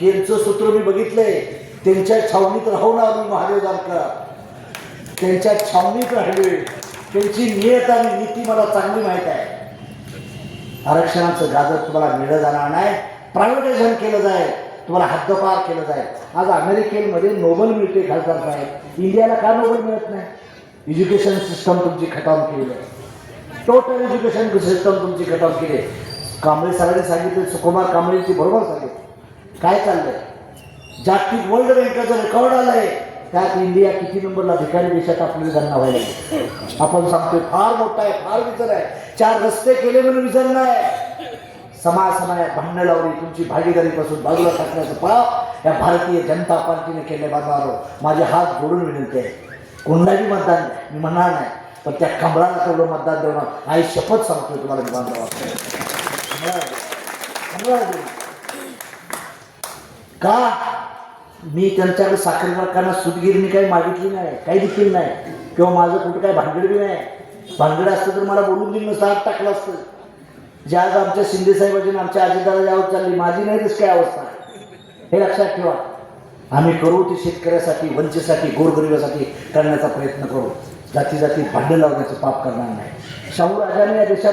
त्यांचं सूत्र मी बघितलंय. त्यांच्या छावणीत राहून आलो मी महादेव जानकर. त्यांच्या छावणीत राहिले. त्यांची नियत आणि नीती मला चांगली माहीत आहे. आरक्षणाचं गाजर तुम्हाला मिळलं जाणार नाही. प्रायव्हेटायझेशन केलं जाईल तुम्हाला हद्दपार केलं जाईल आज अमेरिकेमध्ये नोबल मिळते खासदार साहेब. इंडियाला का नोबल मिळत नाही? एज्युकेशन सिस्टम तुमची खटावून केली. आहे टोटल एज्युकेशन सिस्टम तुमची खटावून केली. आहे कांबळे सरांनी सांगितलं सुकुमार कांबळेंची बरोबर सांगितलं काय चाललंय? जागतिक वर्ल्ड बँकेचं रेकॉर्ड आलंय. त्यात इंडिया किती नंबरला भिकारी देशात आपली गणना व्हायला आपण सांगतोय फार मोठा आहे फार विचार आहे. चार रस्ते केले म्हणून विचार नाही समाज समाजात भांडणं लावली तुमची भागीदारीपासून बाजूला टाकण्याचं पाप या भारतीय जनता पार्टीने केले बांधवारो माझे हात जोडून विनंती आहे. कोणाही मतदान मी म्हणणार नाही पण त्या कमळाला तेवढं मतदान देणं आई शपथ सांगतोय तुम्हाला मी बांधवा का? मी त्यांच्याकडे साखर कारखाना सुतगिरणी काही मागितली नाही काही देखील नाही. किंवा माझं कुठं काही भानगड बी नाही. भानगड असतं तर मला बोलून दिलं नसतं आत टाकलं असतं. ज्या आज आमच्या शिंदे आमच्या अजितदादा अवस्था चालली माझी नाही तशी काय अवस्था. हे लक्षात ठेवा. आम्ही करू ते शेतकऱ्यासाठी वंचेसाठी गोरगरिबासाठी करण्याचा प्रयत्न करू. जाती जाती भांडण लावण्याचं पाप करणार नाही. शाहू राजाने या देशात